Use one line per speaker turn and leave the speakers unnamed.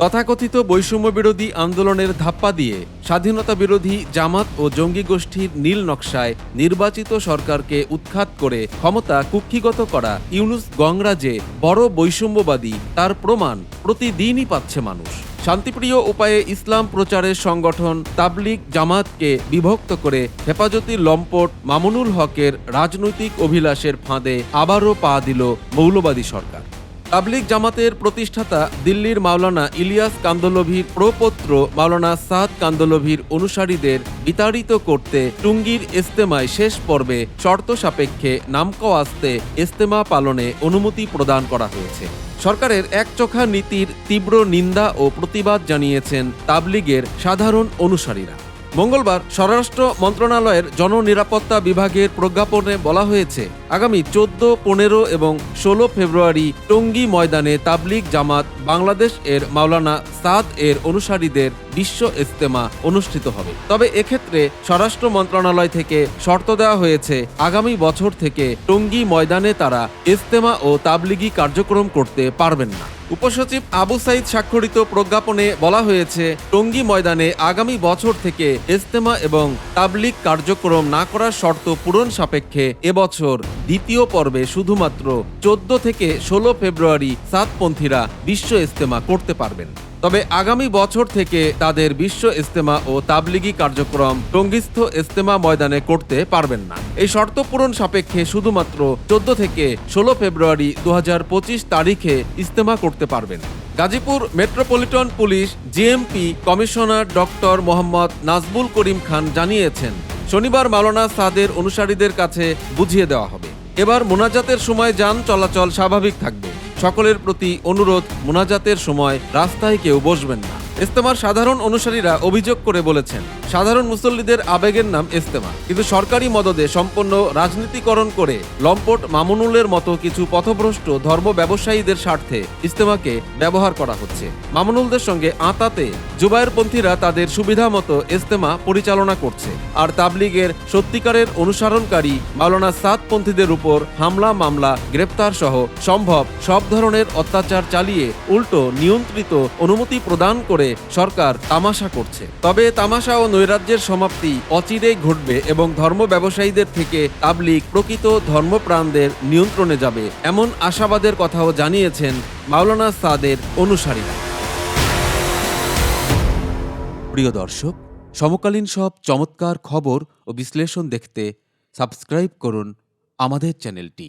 তথাকথিত বৈষম্য বিরোধী আন্দোলনের ধাপ্পা দিয়ে স্বাধীনতা বিরোধী জামাত ও জঙ্গি গোষ্ঠীর নীল নকশায় নির্বাচিত সরকারকে উৎখাত করে ক্ষমতা কুক্ষিগত করা ইউনুস গংরাজে বড় বৈষম্যবাদী, তার প্রমাণ প্রতিদিনই পাচ্ছে মানুষ। শান্তিপ্রিয় উপায়ে ইসলাম প্রচারের সংগঠন তাবলিগ জামাতকে বিভক্ত করে হেফাজতি লম্পট মামুনুল হকের রাজনৈতিক অভিলাষের ফাঁদে আবারও পা দিল মৌলবাদী সরকার। তাবলিগ জামাতের প্রতিষ্ঠাতা দিল্লির মাওলানা ইলিয়াস কান্দলভির প্রপৌত্র মাওলানা সাদ কান্দলভির অনুসারীদের বিতাড়িত করতে টুঙ্গির ইস্তেমায় শেষ পর্বে শর্ত সাপেক্ষে আসতে ইস্তেমা পালনে অনুমতি প্রদান করা হয়েছে। সরকারের একচোখা নীতির তীব্র নিন্দা ও প্রতিবাদ জানিয়েছেন তাবলিগের সাধারণ অনুসারীরা। মঙ্গলবার স্বরাষ্ট্র মন্ত্রণালয়ের জননিরাপত্তা বিভাগের প্রজ্ঞাপনে বলা হয়েছে আগামী চোদ্দ, পনেরো এবং ষোলো ফেব্রুয়ারি টঙ্গী ময়দানে তাবলিগ জামাত বাংলাদেশ এর মাওলানা সাদ এর অনুসারীদের বিশ্ব ইস্তেমা অনুষ্ঠিত হবে। তবে এক্ষেত্রে স্বরাষ্ট্র মন্ত্রণালয় থেকে শর্ত দেওয়া হয়েছে, আগামী বছর থেকে টঙ্গী ময়দানে তারা ইস্তেমা ও তাবলিগি কার্যক্রম করতে পারবেন না। উপসচিব আবু সাইদ স্বাক্ষরিত প্রজ্ঞাপনে বলা হয়েছে, টঙ্গী ময়দানে আগামী বছর থেকে ইস্তেমা এবং তাবলিগ কার্যক্রম না করার শর্ত পূরণ সাপেক্ষে এবছর দ্বিতীয় পর্বে শুধুমাত্র চোদ্দ থেকে ষোলো ফেব্রুয়ারি সাতপন্থীরা বিশ্ব ইজতেমা করতে পারবেন। তবে আগামী বছর থেকে তাদের বিশ্ব ইজতেমা ও তাবলিগি কার্যক্রম টঙ্গিস্থ ইজতেমা ময়দানে করতে পারবেন না। এই শর্ত পূরণ সাপেক্ষে শুধুমাত্র চোদ্দ থেকে ষোলো ফেব্রুয়ারি দু হাজার পঁচিশ তারিখে ইজতেমা করতে পারবেন। Gazipur metropolitan police GMP commissioner doctor Mohammad Nazbul Karim Khan জানিয়েছেন, শনিবার মাওলানা সাদের অনুসারীদের কাছে বুঝিয়ে দেওয়া হবে। এবার মোনাজাতের সময় যান, চলাচল স্বাভাবিক থাকবে। সকলের প্রতি অনুরোধ, মোনাজাতের সময় রাস্তায় কেউ বসবেন না। ইস্তেমার সাধারণ অনুসারীরা অভিযোগ করে বলেছেন সাধারণ মুসল্লিদের আবেগের নাম ইস্তেমা। কিন্তু সরকারি মদদে সম্পন্ন রাজনীতিকরণ করে লম্পট মামুনুলের মতো কিছু পথভ্রষ্ট ধর্ম ব্যবসায়ীদের স্বার্থে ইস্তেমাকে ব্যবহার করা হচ্ছে। মামুনুলদের সঙ্গে আতাতে জুবায়েরপন্থীরা তাদের সুবিধা মতো ইস্তেমা পরিচালনা করছে। আর তাবলিগের সত্যিকারের অনুসরণকারী মাওলানা সাতপন্থীদের উপর হামলা, মামলা, গ্রেপ্তার সহ সম্ভব সব ধরনের অত্যাচার চালিয়ে উল্টো নিয়ন্ত্রিত অনুমতি প্রদান করে সরকার তামাশা করছে। তবে তামাশা ও নৈরাজ্যের সমাপ্তি অচিরেই ঘটবে এবং ধর্ম ব্যবসায়ীদের থেকে তাবলিগ প্রকৃত ধর্মপ্রাণদের নিয়ন্ত্রণে যাবে, এমন আশাবাদের কথাও জানিয়েছেন মাওলানা সাদের অনুসারীরা। প্রিয় দর্শক, সমকালীন সব চমৎকার খবর ও বিশ্লেষণ দেখতে সাবস্ক্রাইব করুন আমাদের চ্যানেলটি।